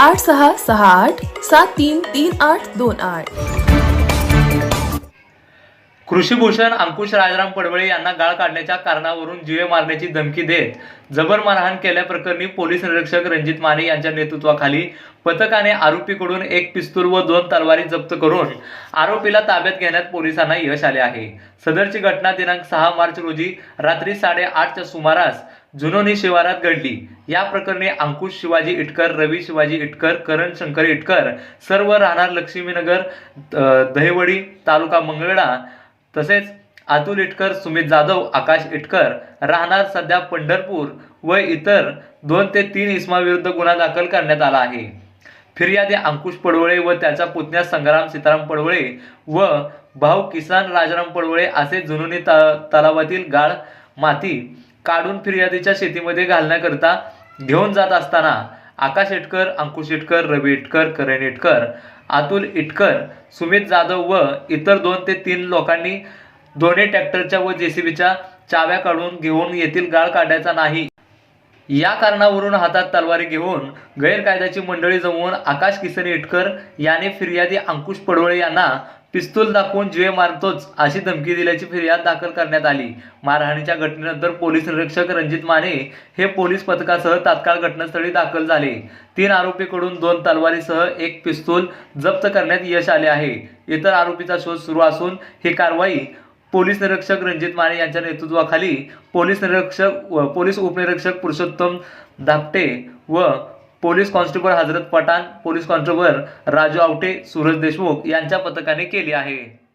आठ सहा सहा आठ सात तीन तीन आठ दोन आठ. कृषीभूषण अंकुश राजाराम पडवळे यांना गाळ काढण्याच्या कारणावरून जीवे मारण्याची धमकी देत जबर मारहाण केल्याप्रकरणी पोलीस निरीक्षक रणजित माने यांच्या नेतृत्वाखाली पथकाने आरोपीकडून एक पिस्तूल व दोन तलवारी जप्त करून आरोपीला ताब्यात घेण्यात पोलिसांना यश आले आहे. सदरची घटना दिनांक सहा मार्च रोजी रात्री साडेआठच्या सुमारास जुनोनी शिवारात घडली. या प्रकरणी अंकुश शिवाजी इटकर रवी शिवाजी इटकर करण शंकर इटकर सर्व राहणार लक्ष्मीनगर अ, दहिवडी तालुका मंगळा तसेच अतुल इटकर सुमित जाधव आकाश इटकर राहणार सध्या पंढरपूर व इतर दोन ते तीन इसमाविरुद्ध गुन्हा दाखल करण्यात आला आहे. फिर्यादी अंकुश पडवळे व त्याचा पुतण्या संग्राम सीताराम पडवळे व भाऊ किसान राजाराम पडवळे असे जुनुनी त तलावातील गाळ माती काढून फिर्यादीच्या शेतीमध्ये घालण्याकरिता घेऊन जात असताना आकाश इटकर अंकुश इटकर रवी इटकर करण इटकर अतुल इटकर सुमित जाधव व इतर दोन ते तीन लोकांनी दोन्ही ट्रॅक्टरच्या व जेसीबीच्या चाव्या काढून घेऊन येथील गाळ काढायचा नाही. या कारणावरून हातात तलवारी घेऊन गैरकायद्याची मंडळी जमवून आकाश किसन इटकर याने फिर्यादी अंकुश पडवळे यांना पिस्तूल दाखवून जीवे मारतोच अशी धमकी दिल्याची फिर्याद दाखल करण्यात आली. मारहाणीच्या घटनेनंतर पोलीस निरीक्षक रणजित माने हे पोलीस पथकासह तात्काळ घटनास्थळी दाखल झाले. तीन आरोपीकडून दोन तलवारीसह एक पिस्तूल जप्त करण्यात यश आले आहे. इतर आरोपीचा शोध सुरू असून ही कारवाई पोलीस निरीक्षक रणजित माने यांच्या नेतृत्वाखाली पोलीस निरीक्षक व पोलीस उपनिरीक्षक पुरुषोत्तम धापटे व police constable Hazrat Pathan police constable Raju Awate Suraj Deshmukh यांच्या पथकाने केली आहे.